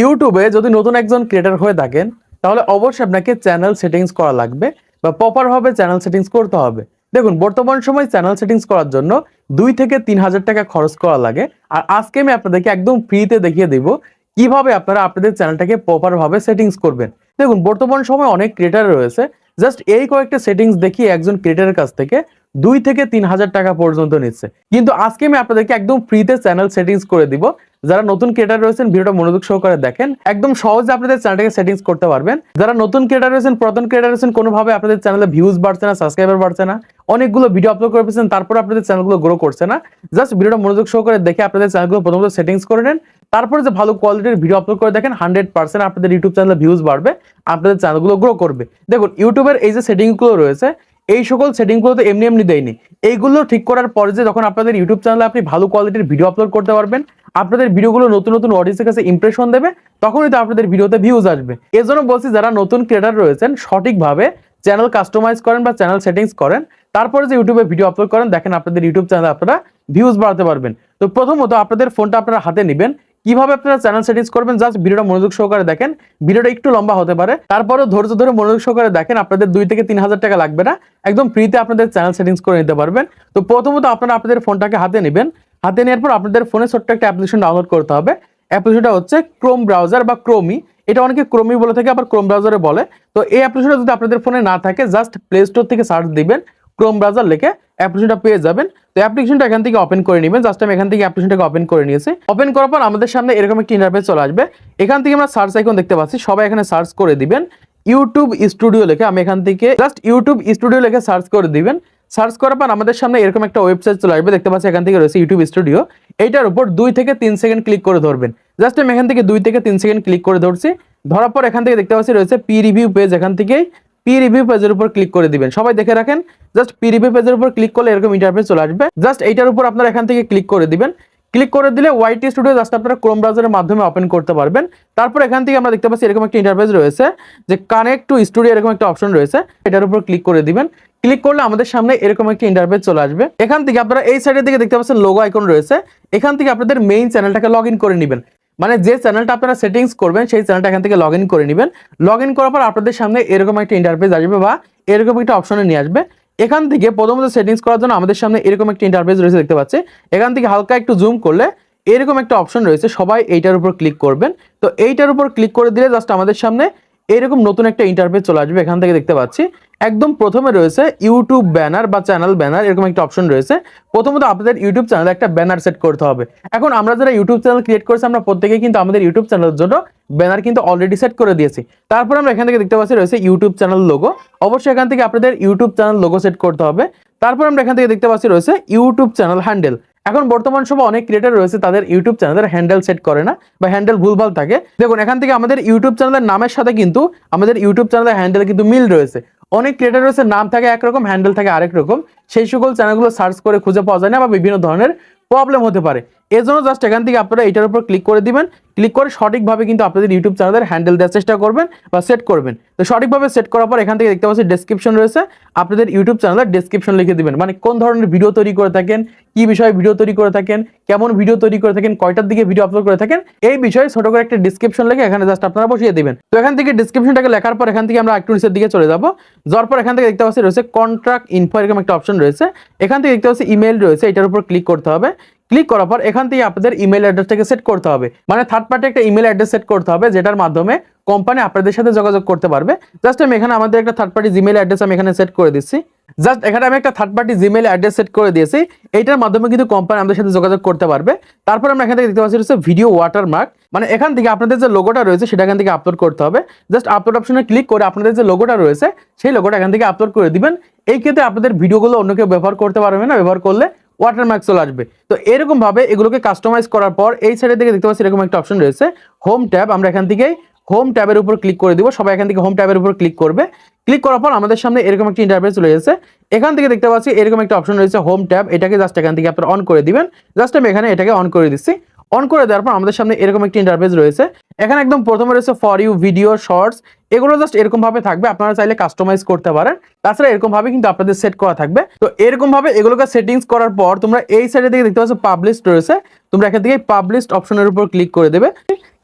ইউটিউবে যদি নতুন একজন ক্রিয়েটার হয়ে থাকেন, তাহলে অবশ্যই আপনাকে চ্যানেল সেটিংস করা লাগবে বা প্রপারভাবে চ্যানেল সেটিংস করতে হবে। দেখুন, বর্তমান সময় চ্যানেল সেটিংস করার জন্য দুই থেকে তিন হাজার টাকা খরচ করা লাগে। আর আজকে আমি আপনাদেরকে একদম ফ্রিতে দেখিয়ে দেব কীভাবে আপনারা আপনাদের চ্যানেলটাকে প্রপারভাবে সেটিংস করবেন। দেখুন, বর্তমান সময় অনেক ক্রিয়েটার রয়েছে। জাস্ট এই কয়েকটা সেটিংস দেখিয়ে একজন ক্রিয়েটারের কাছ থেকে। দুই থেকে তিন হাজার টাকা পর্যন্ত নিচ্ছে। কিন্তু আজকে আমি আপনাদেরকে একদম ফ্রিতে চ্যানেল সেটিংস করে দিব। যারা নতুন ক্রিয়েটার রয়েছেন, ভিডিওটা মনোযোগ সহকারে দেখেন। একদম সহজে আপনাদের চ্যানেলটাকে সেটিংস করতে পারবেন। যারা নতুন ক্রিয়েটার রয়েছেন, পুরাতন ক্রিয়েটার রয়েছেন, কোনোভাবে আপনাদের চ্যানেলে ভিউজ বাড়ছে না সাবস্ক্রাইবার বাড়ছে না, অনেকগুলো ভিডিও আপলোড করে ফেলছেন, তারপর আপনাদের চ্যানেলগুলো গ্রো করছে না জাস্ট ভিডিওটা মনোযোগ সহকারে দেখে আপনাদের চ্যানেলগুলো প্রথমত সেটিংস করে নেন। তারপরে যে ভালো কোয়ালিটির ভিডিও আপলোড করে দেখেন হান্ড্রেড পার্সেন্ট আপনাদের ইউটিউব চ্যানেলে ভিউজ বাড়বে, আপনাদের চ্যানেলগুলো গ্রো করবে। দেখুন ইউটিউবের এই যে সেটিংগুলো রয়েছে এই সকল সেটিংগুলো তো এমনি এমনি দেয়নি। এইগুলো ঠিক করার পরে যে যখন আপনাদের ইউটিউব চ্যানেলে আপনি ভালো কোয়ালিটির ভিডিও আপলোড করতে পারবেন, আপনাদের ভিডিওগুলো নতুন নতুন অডিয়েন্সের কাছে ইমপ্রেশন দেবে, তখনই তো আপনাদের ভিডিওতে ভিউজ আসবে। এজন্য বলছি, যারা নতুন ক্রিয়েটার রয়েছেন, সঠিকভাবে চ্যানেল কাস্টমাইজ করেন বা চ্যানেল সেটিংস করেন, তারপরে যে ইউটিউবে ভিডিও আপলোড করেন, দেখেন আপনাদের ইউটিউব চ্যানেলে আপনারা ভিউজ বাড়াতে পারবেন। তো প্রথমত আপনাদের ফোনটা আপনারা হাতে নেবেন কীভাবে আপনারা চ্যানেল সেটিংস করবেন? জাস্ট ভিডিওটা মনোযোগ সহকারে দেখেন। ভিডিওটা একটু লম্বা হতে পারে। তারপরেও ধৈর্য ধরে মনোযোগ সহকারে দেখেন, আপনাদের দুই থেকে তিন হাজার টাকা লাগবে না। একদম ফ্রিতে আপনাদের চ্যানেল সেটিংস করে নিতে পারবেন। তো প্রথমত আপনারা আপনাদের ফোনটাকে হাতে নেবেন। হাতে নেওয়ার পর আপনাদের ফোনে ছোট্ট একটা অ্যাপ্লিকেশন ডাউনলোড করতে হবে। অ্যাপ্লিকেশনটা হচ্ছে ক্রোম ব্রাউজার বা ক্রোমি এটা অনেকে ক্রোমি বলে থাকে, আবার ক্রোম ব্রাউজারে বলে। তো এই অ্যাপ্লিকেশনটা যদি আপনাদের ফোনে না থাকে জাস্ট প্লে স্টোর থেকে সার্চ দিবেন। ক্রোম ব্রাউজার লিখে অ্যাপ্লিকেশনটা পেয়ে যাবেন। তো অ্যাপ্লিকেশনটা এখান থেকে ওপেন করে নেবেন। জাস্ট আমি এখান থেকে অ্যাপ্লিকেশনটাকে ওপেন করে নিয়েছি। ওপেন করার পর আমাদের সামনে এরকম একটি ইন্টারফেস চলে আসবে। এখান থেকে আমরা সার্চ আইকন দেখতে পাচ্ছি। সবাই এখানে সার্চ করে দিবেন। ইউটিউব স্টুডিও লিখে আমি এখান থেকে জাস্ট ইউটিউব স্টুডিও লিখে সার্চ করে দিবেন। সার্চ করার পর আমাদের সামনে এরকম একটা ওয়েবসাইট চলে আসবে। দেখতে পাচ্ছি এখান থেকে রয়েছে ইউটিউব স্টুডিও এইটার উপর দুই থেকে তিন সেকেন্ড ক্লিক করে ধরবেন। জাস্ট আমি এখান থেকে দুই থেকে তিন সেকেন্ড ক্লিক করে ধরছি। ধরার পর এখান থেকে দেখতে পাচ্ছি রয়েছে পি রিভিউ পেজ এখান থেকেই। পি রিভিউ পেজের উপর ক্লিক করে দিবেন। সবাই দেখে রাখেন জাস্ট পি রিভিউ পেজের উপর ক্লিক করলে এরকম ইন্টারফেস চলে আসবে। জাস্ট এইটার উপর আপনারা এখান থেকে ক্লিক করে দিবেন। ক্লিক করে দিলে ওয়াইটি স্টুডিও জাস্ট আপনারা ক্রোম ব্রাউজারের মাধ্যমে ওপেন করতে পারবেন। তারপর এখান থেকে আমরা দেখতে পাচ্ছি এরকম একটা ইন্টারফেস রয়েছে, যে কানেক্ট টু স্টুডিও এরকম একটা অপশন রয়েছে। এটার উপর ক্লিক করে দিবেন। ক্লিক করলে আমাদের সামনে এরকম একটা ইন্টারফেস চলে আসবে। এখান থেকে আপনারা এই সাইডের দিকে দেখতে পাচ্ছেন লোগো আইকন রয়েছে। এখান থেকে আপনাদের মেইন চ্যানেলটাকে লগ করে নেবেন। মানে যে চ্যানেলটা আপনারা সেটিংস করবেন, সেই চ্যানেলটা এখান থেকে লগ ইন করে নেবেন। লগ ইন করার পর আপনাদের সামনে এরকম একটা ইন্টারফেস আসবে বা এরকম একটা অপশনে নিয়ে আসবে। এখান থেকে প্রথমত সেটিংস করার জন্য আমাদের সামনে এরকম একটা ইন্টারফেস রয়েছে দেখতে পাচ্ছি। এখান থেকে হালকা একটু জুম করলে এরকম একটা অপশন রয়েছে। সবাই এইটার উপর ক্লিক করবেন। তো এইটার উপর ক্লিক করে দিলে জাস্ট আমাদের সামনে এরকম নতুন একটা ইন্টারফেস চলে আসবে, এখান থেকে দেখতে পাচ্ছি। একদম প্রথমে রয়েছে ইউটিউব ব্যানার বা চ্যানেল ব্যানার এরকম একটা অপশন রয়েছে। প্রথমত আপনাদের ইউটিউব চ্যানেলে একটা ব্যানার সেট করতে হবে। এখন আমরা যারা ইউটিউব চ্যানেল ক্রিয়েট করেছি, আমরা প্রত্যেকেই কিন্তু আমাদের ইউটিউব চ্যানেলের জন্য ব্যানার কিন্তু অলরেডি সেট করে দিয়েছি। তারপর আমরা এখান থেকে দেখতে পাচ্ছি রয়েছে ইউটিউব চ্যানেল লোগো অবশ্যই এখান থেকে আপনাদের ইউটিউব চ্যানেল লোগো সেট করতে হবে। তারপর আমরা এখান থেকে দেখতে পাচ্ছি রয়েছে ইউটিউব চ্যানেল হ্যান্ডেল এখন বর্তমান সময় অনেক ক্রিয়েটার রয়েছে, তাদের ইউটিউব চ্যানেলের হ্যান্ডেল সেট করে না বা হ্যান্ডেল ভুলভাল থাকে। দেখুন, এখান থেকে আমাদের ইউটিউব চ্যানেলের নামের সাথে কিন্তু আমাদের ইউটিউব চ্যানেলের হ্যান্ডেল কিন্তু মিল রয়েছে। অনেক ক্রিয়েটার রয়েছে, নাম থাকে একরকম হ্যান্ডেল থাকে আরেক রকম। সেই সকল চ্যানেলগুলো সার্চ করে খুঁজে পাওয়া যায় না বা বিভিন্ন ধরনের প্রবলেম হতে পারে। এজন্য জন্য জাস্ট এখান থেকে আপনারা এটার উপর ক্লিক করে দিবেন। ক্লিক করে সঠিকভাবে কিন্তু আপনাদের ইউটিউব চ্যানেলের হ্যান্ডেল দেওয়ার চেষ্টা করবেন বা সেট করবেন। তো সঠিকভাবে সেট করার পর এখান থেকে দেখতে পাচ্ছি ডেসক্রিপশন রয়েছে। আপনাদের ইউটিউব চ্যানেলের ডেসক্রিপশন লিখে দিবেন। মানে কোন ধরনের ভিডিও তৈরি করে থাকেন, কি বিষয়ে ভিডিও তৈরি করে থাকেন, কেমন ভিডিও তৈরি করে থাকেন, কয়টার দিকে ভিডিও আপলোড করে থাকেন, এই বিষয়ে ছোট করে একটা ডিসক্রিপশন লিখে এখানে জাস্ট আপনারা বসিয়ে দিবেন। তো এখান থেকে ডিসক্রিপশনটাকে লেখার পর এখান থেকে আমরা একটু নিচের দিকে চলে যাব। যাওয়ার পর এখান থেকে দেখতে পাচ্ছি রয়েছে কন্ট্রাক্ট ইনফো এরকম একটা অপশন রয়েছে। এখান থেকে দেখতে পাচ্ছি ইমেল রয়েছে, এটার উপর ক্লিক করতে হবে। ক্লিক করার পর এখান থেকে আপনাদের ইমেল অ্যাড্রেসটাকে সেট করতে হবে। মানে থার্ড পার্টি একটা ইমেল অ্যাড্রেস সেট করতে হবে, যেটার মাধ্যমে কোম্পানি আপনাদের সাথে যোগাযোগ করতে পারবে। জাস্ট আমি এখানে আমাদের একটা থার্ড পার্টি জিমেল অ্যাড্রেস আমি এখানে সেট করে দিচ্ছি। জাস্ট এখানে আমি একটা third party Gmail address set করে দিয়েছি। এইটার মাধ্যমে কিন্তু কোম্পানি আমাদের সাথে যোগাযোগ করতে পারবে। তারপর আমরা এখান থেকে দেখতে পাচ্ছি হচ্ছে ভিডিও ওয়াটারমার্ক মানে এখান থেকে আপনাদের যে লোগোটা রয়েছে, সেটা এখান থেকে আপলোড করতে হবে। জাস্ট আপলোড অপশনে ক্লিক করে আপনাদের যে লোগোটা রয়েছে, সেই লোগোটা এখান থেকে আপলোড করে দিবেন। এই ক্ষেত্রে আপনাদের ভিডিওগুলো অন্য কেউ ব্যবহার করতে পারবে না। ব্যবহার করলে ওয়াটারমার্ক চলে আসবে। তো এরকম ভাবে এগুলোকে কাস্টমাইজ করার পর এই সাইডের দিকে দেখতে পাচ্ছি এরকম একটা অপশন রয়েছে হোম ট্যাব আমরা এখান থেকে হোম ট্যাবের উপর ক্লিক করে দিব। সবাই এখান থেকে হোম ট্যাবের উপর ক্লিক করবে। ক্লিক করার পর আমাদের সামনে এরকম একটা ইন্টারফেস চলে এসেছে। এখান থেকে দেখতে পাচ্ছি এরকম একটা অপশন রয়েছে হোম ট্যাব এটাকে জাস্ট এখান থেকে আপনারা অন করে দিবেন। জাস্ট আমি এখানে এটাকে অন করে দিচ্ছি। অন করে দেওয়ার পর আমাদের সামনে এরকম একটি ইন্টারফেস রয়েছে। এখানে একদম প্রথমে রয়েছে ফর ইউ ভিডিও শর্টস এগুলো জাস্ট এরকম ভাবে থাকবে। আপনারা চাইলে কাস্টমাইজ করতে পারেন। তাছাড়া এরকম ভাবে কিন্তু আপনাদের সেট করা থাকবে। তো এরকম ভাবে এগুলোকে সেটিংস করার পর তোমরা এই সাইডে দিকে দেখতে পাচ্ছ পাবলিশ রয়েছে। তোমরা এখান থেকে পাবলিশ অপশনের উপর ক্লিক করে দেবে।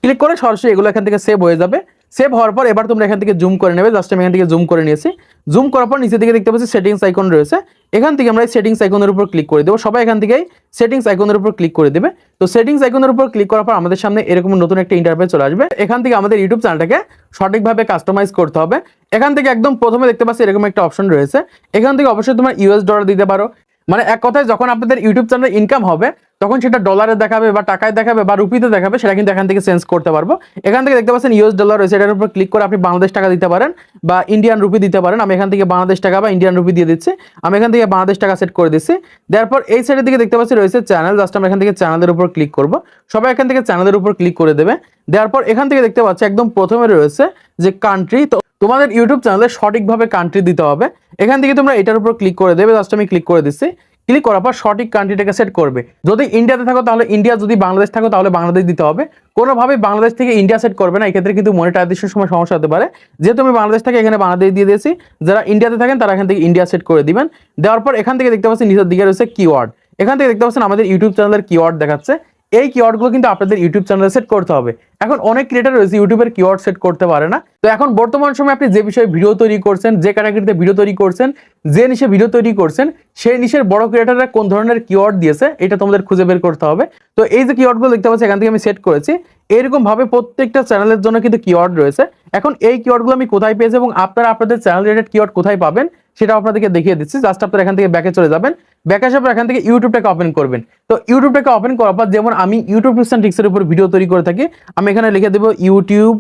ক্লিক করে সরাসরি এগুলো এখান থেকে সেভ হয়ে যাবে। সেভ হওয়ার পর এবার তোমরা এখান থেকে জুম করে নেবে। জাস্ট আমি এখান থেকে জুম করে নিয়েছি। জুম করার পর নিচে দিকে দেখতে পাচ্ছি সেটিংস আইকন রয়েছে। এখান থেকে আমরা এই সেটিংস আইকনের উপর ক্লিক করে দেবো। সবাই এখান থেকেই সেটিংস আইকনের উপর ক্লিক করে দেবে। তো সেটিংস আইকনের উপর ক্লিক করার পর আমাদের সামনে এরকম নতুন একটা ইন্টারফেস চলে আসবে। এখান থেকে আমাদের ইউটিউব চ্যানেলটাকে সঠিকভাবে কাস্টমাইজ করতে হবে। এখান থেকে একদম প্রথমে দেখতে পাচ্ছি এরকম একটা অপশন রয়েছে। এখান থেকে অবশ্যই তোমার ইউএস ডলার দিতে পারো। মানে এক কথায় যখন আপনাদের ইউটিউব চ্যানেলে ইনকাম হবে, তখন সেটা ডলারে দেখাবে বা টাকায় দেখাবে বা রুপিতে দেখাবে, সেটা কিন্তু এখান থেকে চেঞ্জ করতে পারব। এখান থেকে দেখতে পাচ্ছেন ইউএস ডলার রয়েছে, এটার উপর ক্লিক করে আপনি বাংলাদেশ টাকা দিতে পারেন বা ইন্ডিয়ান রুপি দিতে পারেন। আমি এখান থেকে বাংলাদেশ টাকা বা ইন্ডিয়ান রুপি দিয়ে দিচ্ছি। আমি এখান থেকে বাংলাদেশ টাকা সেট করে দিচ্ছি। তারপর এই সাইডের দিকে দেখতে পাচ্ছি রয়েছে চ্যানেল জাস্ট আমরা এখান থেকে চ্যানেলের উপর ক্লিক করব। সবাই এখান থেকে চ্যানেলের উপর ক্লিক করে দেবে। দেওয়ার পর এখান থেকে দেখতে পাচ্ছি একদম প্রথমে রয়েছে যে কান্ট্রি তো তোমাদের ইউটিউব চ্যানেলে সঠিকভাবে কান্ট্রি দিতে হবে। এখান থেকে তোমরা এটার উপর ক্লিক করে দেবে। জাস্ট আমি ক্লিক করে দিচ্ছি। ক্লিক করার পর সঠিক কান্ট্রিটাকে সেট করবে। যদি ইন্ডিয়াতে থাকো, তাহলে ইন্ডিয়া যদি বাংলাদেশ থাকো, তাহলে বাংলাদেশ দিতে হবে। কোনোভাবে বাংলাদেশ থেকে ইন্ডিয়া সেট করবে না। এক্ষেত্রে কিন্তু মনিটাইজেশনের সময় সমস্যা হতে পারে। যেহেতু আমি বাংলাদেশ থেকে এখানে বাংলাদেশ দিয়ে দিয়েছি, যারা ইন্ডিয়াতে থাকেন, তারা এখান থেকে ইন্ডিয়া সেট করে দিবেন। দেওয়ার পর এখান থেকে দেখতে পাচ্ছেন, নিচের দিকে রয়েছে কিওয়ার্ড এখান থেকে দেখতে পাচ্ছেন, আমাদের ইউটিউব চ্যানেলের কিওয়ার্ড দেখাচ্ছে। এই কিওয়ার্ডগুলো কিন্তু আপনাদের ইউটিউব চ্যানেলে সেট করতে হবে। এখন অনেক ক্রিয়েটার রয়েছে ইউটিউবের কিওয়ার্ড সেট করতে পারে না। তো এখন বর্তমান সময়ে আপনি যে বিষয়ে ভিডিও তৈরি করছেন, যে ক্যাটাগরিতে ভিডিও তৈরি করছেন, যে নিশে ভিডিও তৈরি করছেন, সেই নিশের বড় ক্রিয়েটাররা কোন ধরনের কিওয়ার্ড দিয়েছে, এটা তোমাদের খুঁজে বের করতে হবে। তো এই যে কিওয়ার্ডগুলো দেখতে পাচ্ছি, এখান থেকে আমি সেট করেছি। এরকম ভাবে প্রত্যেকটা চ্যানেলের জন্য কিন্তু কিওয়ার্ড রয়েছে। এখন এই কিওয়ার্ডগুলো আমি কোথায় পেয়েছি এবং আপনারা আপনাদের চ্যানেল রিলেটেড কিওয়ার্ড কোথায় পাবেন সেটা আপনাদেরকে দেখিয়ে দিচ্ছি। জাস্ট আপনারা এখান থেকে ব্যাকে চলে যাবেন। ব্যাক আসার পর এখান থেকে ইউটিউবটাকে ওপেন করবেন। তো ইউটিউবটাকে ওপেন করার পর যেমন আমি ইউটিউব টিপস উপর ভিডিও তৈরি করে থাকি, আমি এখানে লিখে দেবো ইউটিউব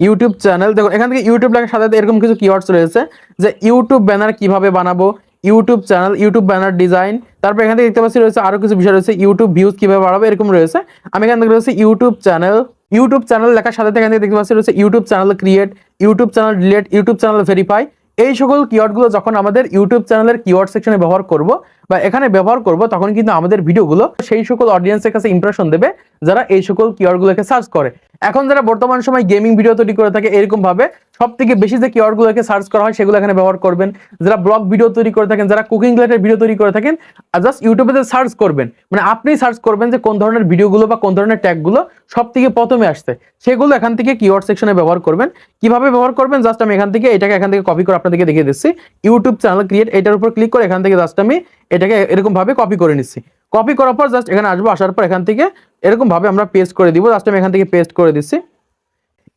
ইউটিউব চ্যানেল দেখো এখান থেকে ইউটিউব লেখার সাথে এরকম কিছু কিওয়ার্ডস রয়েছে যে ইউটিউব ব্যানার কীভাবে বানাবো YouTube channel YouTube banner design তারপর এখান থেকে দেখতে পাচ্ছি রয়েছে আরও কিছু বিষয় রয়েছে ইউটিউব ভিউজ কীভাবে বাড়াবো, এরকম রয়েছে। আমি এখান থেকে রয়েছে ইউটিউব চ্যানেল ইউটিউব চ্যানেল লেখার সাথে এখান থেকে দেখতে পাচ্ছি রয়েছে YouTube channel create YouTube channel delete YouTube channel verify এই সকল কিওয়ার্ডগুলো যখন আমাদের ইউটিউব চ্যানেলের কিওয়ার্ড সেকশনে ব্যবহার করব বা এখানে ব্যবহার করব, তখন কিন্তু আমাদের ভিডিওগুলো সেই সকল অডিয়েন্সের কাছে ইমপ্রেশন দেবে যারা এই সকল কিওয়ার্ডগুলোকে সার্চ করে। এখন যারা বর্তমান সময় গেমিং ভিডিও তৈরি করে থাকে, এরকম ভাবে সব থেকে বেশি যে কিওয়ার্ডগুলোকে সার্চ করা হয়, সেগুলো এখানে ব্যবহার করবেন। যারা ব্লগ ভিডিও তৈরি করে থাকেন, যারা কুকিং রিলেটেড ভিডিও তৈরি করে থাকেন জাস্ট ইউটিউবে যে সার্চ করবেন মানে আপনি সার্চ করবেন যে কোন ধরনের ভিডিওগুলো বা কোন ধরনের ট্যাগগুলো সব থেকে প্রথমে আসছে, সেগুলো এখান থেকে কিওয়ার্ড সেকশনে ব্যবহার করবেন। কীভাবে ব্যবহার করবেন? জাস্ট আমি এখান থেকে এটাকে এখান থেকে কপি করে আপনাদেরকে দেখিয়ে দিচ্ছি। ইউটিউব চ্যানেল ক্রিয়েট এটার উপর ক্লিক করে এখান থেকে জাস্ট আমি এটাকে এরকম ভাবে কপি করে নিচ্ছি। কপি করার পর জাস্ট এখানে আসব, আসার পর এখান থেকে এরকম ভাবে আমরা পেস্ট করে দিব। জাস্ট আমি এখান থেকে পেস্ট করে দিচ্ছি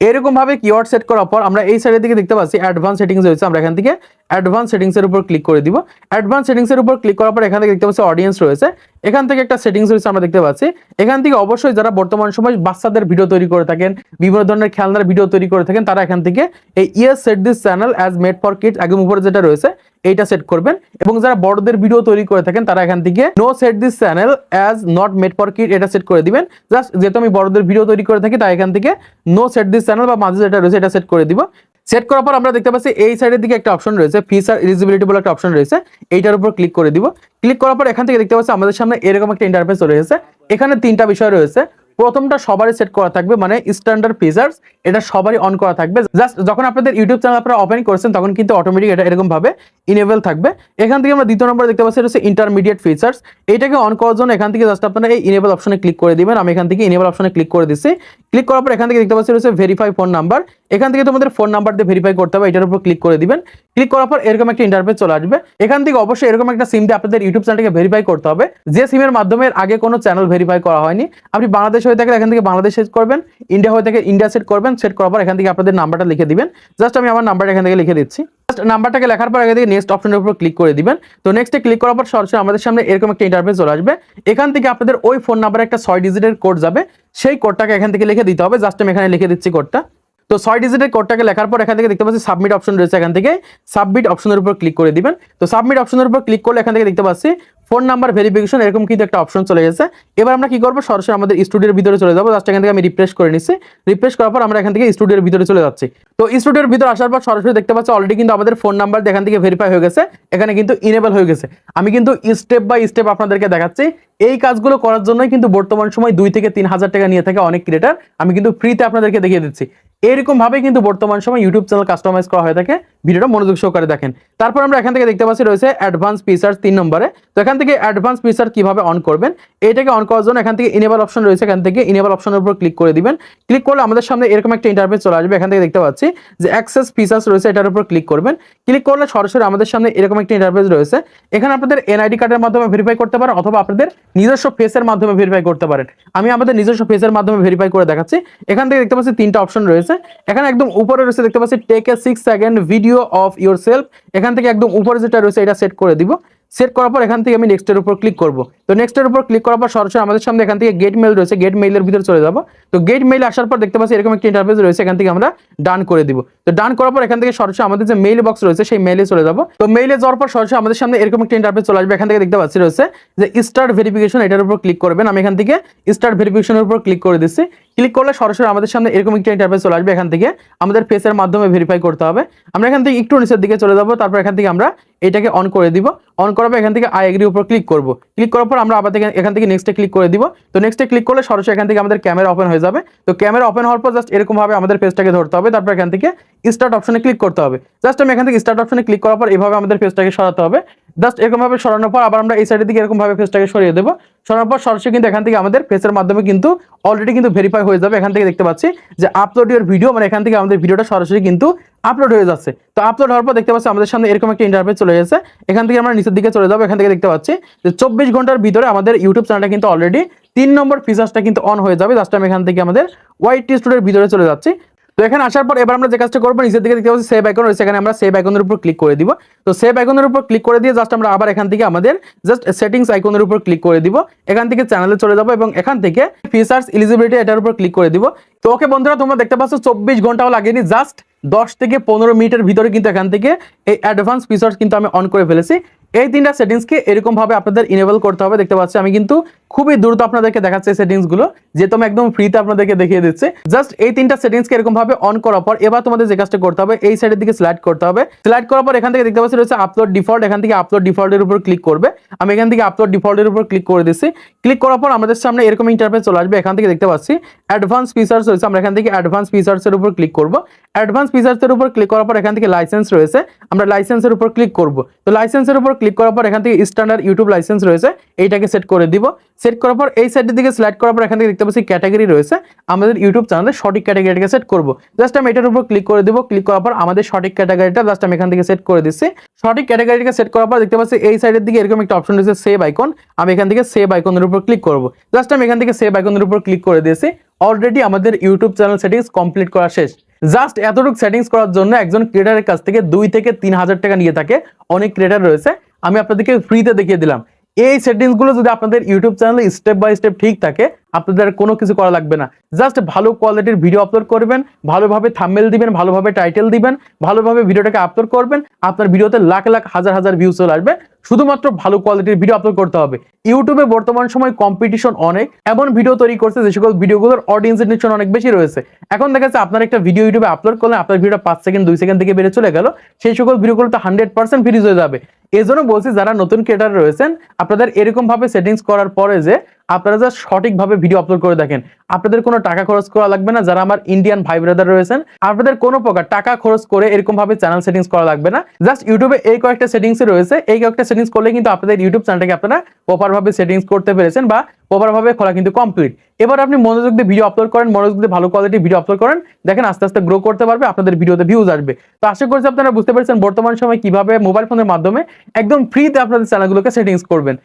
এরকম ভাবে কিওয়ার্ড সেট করার পর আমরা এই সাইডের দিকে দেখতে পাচ্ছি অ্যাডভান্স সেটিংস রয়েছে। আমরা এখান থেকে অ্যাডভান্স সেটিংস এর উপর ক্লিক করে দিব। অ্যাডভান্স সেটিংস এর উপর ক্লিক করার পর এখান থেকে দেখতে পাচ্ছি অডিয়েন্স রয়েছে। এখান থেকে একটা সেটিংস রয়েছে আমরা দেখতে পাচ্ছি। এখান থেকে অবশ্যই যারা বর্তমান সময় বাচ্চাদের ভিডিও তৈরি করে থাকেন, বিভিন্ন ধরনের খেলনার ভিডিও তৈরি করে থাকেন, তারা এখান থেকে এই yes set this channel as made for kids একদম উপরে যেটা রয়েছে এইটা সেট করবেন এবং যারা বড়দের ভিডিও তৈরি করে থাকেন, তারা এখান থেকে no set this channel as not made for kid এটা সেট করে দিবেন। জাস্ট যেহেতু আমি বড়দের ভিডিও তৈরি করে থাকি, তাই এখান থেকে নো সেট দিস চ্যানেল বা মাঝে যেটা রয়েছে এটা সেট করে দিব। সেট করার পর আমরা দেখতে পাচ্ছি এই সাইডের দিকে একটা অপশন রয়েছে ফিচার এলিজিবিলিটি বলে একটা অপশন রয়েছে, এইটার উপর ক্লিক করে দিব। ক্লিক করার পর এখান থেকে দেখতে পাচ্ছি আমাদের সামনে এরকম একটা ইন্টারফেস রয়েছে এখানে তিনটা বিষয় রয়েছে। প্রথমটা সবারই সেট করা থাকবে মানে স্ট্যান্ডার্ড ফিচার্স এটা সবারই অন করা থাকবে। জাস্ট যখন আপনাদের ইউটিউব চ্যানেল আপনারা ওপেন করছেন, তখন কিন্তু অটোমেটিক এটা এরকম ভাবে ইনেবল থাকবে। এখান থেকে আমরা দ্বিতীয় নম্বরে দেখতে পাচ্ছি, এটা হচ্ছে ইন্টারমিডিয়েট ফিচার্স এটাকে অন করার জন্য এখান থেকে জাস্ট আপনারা এই ইনেবল অপশনে ক্লিক করে দিবেন। আমি এখান থেকে ইনেবল অপশনে ক্লিক করে দিচ্ছি। ক্লিক করার পর এখান থেকে দেখতে পাচ্ছি রয়েছে ভেরিফাই ফোন নাম্বার এখান থেকে তোমাদের ফোন নাম্বার দিয়ে ভেরিফাই করতে হবে, এটার উপর ক্লিক করে দিবেন। ক্লিক করার পর এরকম একটা ইন্টারফেস চলে আসবে। এখান থেকে অবশ্যই এরকম একটা সিম দিয়ে আপনাদের ইউটিউব চ্যানেলকে ভেরিফাই করতে হবে। যে সিমের মাধ্যমে আগে কোনো চ্যানেল ভেরিফাই করা হয়নি। আপনি বাংলাদেশ হয়ে থাকলে এখান থেকে বাংলাদেশ সেট করবেন ইন্ডিয়া হয়ে থাকে ইন্ডিয়া সেট করবেন। সেট করার পর এখান থেকে আপনাদের নাম্বারটা লিখে দিবেন। জাস্ট আমি আমার নাম্বারটা এখান থেকে লিখে দিচ্ছি। জাস্ট নাম্বারটাকে লেখার পর এখান থেকে নেক্সট অপশনের উপর ক্লিক করে দিবেন। তো নেক্সটে ক্লিক করার পর সরাসরি আমাদের সামনে এরকম একটা ইন্টারফেস চলে আসবে। এখান থেকে আপনাদের ওই ফোন নাম্বারে একটা ছয় ডিজিটের কোড যাবে। সেই কোডটাকে এখান থেকে লিখে দিতে হবে। জাস্ট আমি এখানে লিখে দিচ্ছি কোডটা তো ছয় ডিজিটের কোডটাকে লেখার পর এখান থেকে দেখতে পাচ্ছি সাবমিট অপশন রয়েছে এখান থেকে। সাবমিট অপশনের উপর ক্লিক করে দিবেন। তো সাবমিট অপশনের উপর ক্লিক করলে এখান থেকে দেখতে পাচ্ছি ফোন নাম্বার ভেরিফিকেশন, এরকম কিন্তু একটা অপশন চলে গেছে। এবার আমরা কি করব? সরাসরি আমাদের স্টুডিওর ভিতরে চলে যাব। জাস্ট এখান থেকে আমি রিফ্রেশ করে নিচ্ছি রিফ্রেশ করার পর আমরা এখান থেকে স্টুডিওর ভিতরে চলে যাচ্ছি। তো স্টুডিওর ভিতরে আসার পর সরাসরি দেখতে পাচ্ছি অলরেডি কিন্তু আমাদের ফোন নাম্বার এখান থেকে ভেরিফাই হয়ে গেছে। এখানে কিন্তু ইনেবল হয়ে গেছে। আমি কিন্তু স্টেপ বাই স্টেপ আপনাদেরকে দেখাচ্ছি। এই কাজগুলো করার জন্যই কিন্তু বর্তমান সময় দুই থেকে তিন হাজার টাকা নিয়ে থাকে অনেক ক্রিয়েটার আমি কিন্তু ফ্রিতে আপনাদেরকে দেখিয়ে দিচ্ছি। এরকম ভাবে কিন্তু বর্তমান সময় ইউটিউব চ্যানেল কাস্টমাইজ করা হয়ে থাকে। ভিডিওটা মনোযোগ সহকারে দেখেন। তারপর আমরা এখান থেকে দেখতে পাচ্ছি রয়েছে অ্যাডভান্স ফিচার্স তিন নম্বরে। তো এখান থেকে অ্যাডভান্স ফিচার কীভাবে অন করবেন এটাকে অন করার জন্য এখান থেকে ইনেবল অপশন রয়েছে। এখান থেকে ইনেবল অপশনের উপর ক্লিক করে দিবেন। ক্লিক করলে আমাদের সামনে এরকম একটা ইন্টারফেস চলে আসবে। এখান থেকে দেখতে পাচ্ছি যে অ্যাক্সেস ফিচার্স রয়েছে, এটার উপর ক্লিক করবেন। ক্লিক করলে সরাসরি আমাদের সামনে এরকম একটা ইন্টারফেস রয়েছে। এখানে আপনাদের এনআইডি কার্ডের মাধ্যমে ভেরিফাই করতে পারেন অথবা আপনাদের নিজস্ব ফেসের মাধ্যমে ভেরিফাই করতে পারেন। আমি আমাদের নিজস্ব ফেসের মাধ্যমে ভেরিফাই করে দেখাচ্ছি। এখান থেকে দেখতে পাচ্ছি তিনটা অপশন রয়েছে। এখানে একদম উপরে রয়েছে, দেখতে পাচ্ছি take a six second video of yourself এখান থেকে একদম উপরে যেটা রয়েছে এটা সেট করে দিব। সেট করার পর এখান থেকে আমি নেক্সটের উপর ক্লিক করব। তো নেক্সটের উপর ক্লিক করার পর সরাসরি আমাদের সামনে এখান থেকে গেট মেল রয়েছে। গেট মেইলের ভিতরে চলে যাব। তো গেট মেইল আসার পর দেখতে পাচ্ছি এরকম একটা ইন্টারফেস রয়েছে। এখান থেকে আমরা ডান করে দিব। তো ডান করার পর এখান থেকে সরাসরি আমাদের যে মেইল বক্স রয়েছে, সেই মেইলে চলে যাব। তো মেইলে যাওয়ার পর সরাসরি আমাদের সামনে এরকম একটা ইন্টারফেস চলে আসবে। এখান থেকে দেখতে পাচ্ছি রয়েছে যে স্টার্ট ভেরিফিকেশন এটার উপর ক্লিক করবেন। আমি এখান থেকে স্টার্ট ভেরিফিকেশনের উপর ক্লিক করে দিচ্ছি। ক্লিক করলে সরাসরি আমাদের সামনে এরকম একটা ইন্টারফেস চলে আসবে। এখান থেকে আমাদের ফেসের মাধ্যমে ভেরিফাই করতে হবে। আমরা এখান থেকে একটু নিচের দিকে চলে যাব। তারপর এখান থেকে আমরা এটাকে অন করে দিব। অন করার পর এখান থেকে আই এগ্রি উপর ক্লিক করব। ক্লিক করার পর আমরা আবার এখান থেকে নেক্সটে ক্লিক করে দিব। তো নেক্সটে ক্লিক করলে সরাসরি এখান থেকে আমাদের ক্যামেরা ওপেন হয়ে যাবে। তো ক্যামেরা ওপেন হওয়ার পর জাস্ট এরকমভাবে আমাদের পেজটাকে ধরতে হবে। তারপর এখান থেকে স্টার্ট অপশনে ক্লিক করতে হবে। জাস্ট আমি এখান থেকে স্টার্ট অপশনে ক্লিক করার পর এভাবে আমাদের পেজটাকে সরাতে হবে। জাস্ট এরকম ভাবে সরানোর পর আবার আমরা এই সাইডের দিকে এরকম ভাবে পেজটাকে সরিয়ে দেবো। সরানোর পর সরাসরি কিন্তু এখান থেকে আমাদের ফেসের মাধ্যমে কিন্তু অলরেডি কিন্তু ভেরিফাই হয়ে যাবে। এখান থেকে দেখতে পাচ্ছি যে আপলোড ইউর ভিডিও মানে এখান থেকে আমাদের ভিডিওটা সরাসরি কিন্তু আপলোড হয়ে যাচ্ছে। তো আপলোড হওয়ার পর দেখতে পাচ্ছি আমাদের সামনে এরকম একটা ইন্টারফেস চলে গেছে। এখান থেকে আমরা নিচের দিকে চলে যাব। এখান থেকে দেখতে পাচ্ছি যে চব্বিশ ঘণ্টার ভিতরে আমাদের ইউটিউব চ্যানেলটা কিন্তু অলরেডি তিন নম্বর ফিচার্সটা কিন্তু অন হয়ে যাবে। জাস্ট আমি এখান থেকে আমাদের ওয়াইট স্টুডিওর ভিতরে চলে যাচ্ছি। তো এখানে আসার পর এবার আমরা যে কাজটা করব, নিচের দিকে দেখতে পাচ্ছি সেভ আইকন রয়েছে। এখানে আমরা সেভ আইকনের উপর ক্লিক করে দিব। তো সেভ আইকনের উপর ক্লিক করে দিয়ে জাস্ট আমরা আবার এখান থেকে আমাদের জাস্ট সেটিংস আইকনের উপর ক্লিক করে দিব। এখান থেকে চ্যানেলে চলে যাব এবং এখান থেকে ফিচার্স এলিজিবিলিটি এটার উপর ক্লিক করে দিব। তো ওকে বন্ধুরা, তোমরা দেখতে পাচ্ছ চব্বিশ ঘন্টাও লাগেনি জাস্ট দশ থেকে পনেরো মিনিটের ভিতরে কিন্তু এখান থেকে এই অ্যাডভান্স ফিচার্স কিন্তু আমি অন করে ফেলেছি। এই তিনটা সেটিংসকে এরকম ভাবে আপনাদের ইনেবল করতে হবে। দেখতে পাচ্ছি আমি কিন্তু খুবই দ্রুত আপনাদেরকে দেখাচ্ছি সেটিংসগুলো যেহেতু আমি একদম ফ্রিতে আপনাদেরকে দেখিয়ে দিচ্ছি। জাস্ট এই তিনটা সেটিংসকে এরকম ভাবে অন করার পর, এবার তোমাদের যে কাজটা করতে হবে, এই সাইডের দিকে স্লাইড করতে হবে। স্লাইড করার পর এখান থেকে দেখতে পাচ্ছি রয়েছে আপলোড ডিফল্ট এখান থেকে আপলোড ডিফল্টের উপর ক্লিক করবে। আমি এখান থেকে আপলোড ডিফল্টের উপর ক্লিক করে দিচ্ছি। ক্লিক করার পর আমাদের সামনে এরকম ইন্টারফেস চলে আসবে। এখান থেকে দেখতে পাচ্ছি অ্যাডভান্স ফিচার্স রয়েছে। আমরা এখান থেকে অ্যাডভান্স ফিচার্সের উপর ক্লিক করব। অ্যাডভান্স ফিচার্সের উপর ক্লিক করার পর এখান থেকে লাইসেন্স রয়েছে। আমরা লাইসেন্সের উপর ক্লিক করব। তো লাইসেন্সের উপর ক্লিক করার পর এখান থেকে স্ট্যান্ডার্ড ইউটিউব লাইসেন্স রয়েছে। এইটাকে সেট করে দিব। সেট করার পর এই সাইডের দিকে সিলেক্ট করার পর এখান থেকে দেখতে পাচ্ছি ক্যাটাগরি রয়েছে। আমাদের ইউটিউব চ্যানেলে সঠিক ক্যাটাগরিটাকে সেট করব। জাস্ট আমি এটার উপর ক্লিক করে দিব। ক্লিক করার পর আমাদের সঠিক ক্যাটাগরিটা জাস্ট আমি এখান থেকে সেট করে দিচ্ছি। সঠিক ক্যাটাগরিটাকে সেট করার পর দেখতে পাচ্ছি এই সাইডের দিকে এরকম একটা অপশন রয়েছে সেভ আইকন আমি এখান থেকে সেভ আইকনের উপর ক্লিক করব। জাস্ট আমি এখান থেকে সেভ আইকনের উপর ক্লিক করে দিয়েছি। অলরেডি আমাদের ইউটিউব চ্যানেল সেটিংস কমপ্লিট করা শেষ। জাস্ট এতটুকু সেটিংস করার জন্য একজন ক্রিয়েটারের কাছ থেকে দুই থেকে তিন হাজার টাকা নিয়ে থাকে। অনেক ক্রিয়েটার রয়েছে। আমি আপনাদেরকে ফ্রিতে দেখিয়ে দিলাম। এই সেটিংসগুলো যদি আপনাদের ইউটিউব চ্যানেলে স্টেপ বাই স্টেপ ঠিক থাকে, আপনাদের কোনো কিছু করা লাগবে না। জাস্ট ভালো কোয়ালিটির ভিডিও আপলোড করবেন, ভালোভাবে থাম্বেল দিবেন, ভালোভাবে টাইটেল দিবেন, ভালোভাবে ভিডিওটাকে আপলোড করবেন, আপনার ভিডিওতে লাখ লাখ, হাজার হাজার ভিউজ চলে আসবে। শুধুমাত্র ভালো কোয়ালিটির ভিডিও আপলোড করতে হবে। ইউটিউবে বর্তমান সময় কম্পিটিশন অনেক, এমন ভিডিও তৈরি করছে যে সকল ভিডিওগুলোর অডিয়েন্সের নিশ্চয় অনেক বেশি রয়েছে। এখন দেখা যাচ্ছে আপনার একটা ভিডিও ইউটিউবে আপলোড করলে আপনার ভিডিওটা পাঁচ সেকেন্ড দুই সেকেন্ড থেকে বেড়ে চলে গেল, সেই সকল ভিডিওগুলো তো হান্ড্রেড পার্সেন্ট ভিডিওজ হয়ে যাবে। এই জন্য বলছি যারা নতুন ক্রিয়েটার রয়েছেন আপনাদের এরকম ভাবে সেটিংস করার পরে যে আপনারা যা সঠিকভাবে ভিডিও আপলোড করে দেখেন। আপনাদের কোনো টাকা খরচ করা লাগবে না, যারা আমার ইন্ডিয়ান ভাই ব্রাদার রয়েছেন, আপনাদের কোনো প্রকার টাকা খরচ করে এরকম ভাবে চ্যানেল সেটিংস করা লাগবে না। জাস্ট ইউটিউবে এই কয়েকটা সেটিংস রয়েছে। এই কয়েকটা সেটিংস করলে কিন্তু আপনাদের ইউটিউব চ্যানেলটাকে আপনারা প্রপার ভাবে সেটিংস করতে পেরেছেন বা প্রপার ভাবে খোলা কিন্তু কমপ্লিট এবার আপনি মনোযোগ দিয়ে ভিডিও আপলোড করেন, মনোযোগ দিয়ে ভালো কোয়ালিটি ভিডিও আপলোড করেন, দেখেন আস্তে আস্তে গ্রো করতে পারবে, আপনাদের ভিডিওতে ভিউজ আসবে। তো আশা করছি আপনারা বুঝতে পেরেছেন বর্তমান সময় কীভাবে মোবাইল ফোনের মাধ্যমে একদম ফ্রিতে আপনাদের চ্যানেলগুলোকে সেটিংস করবেন।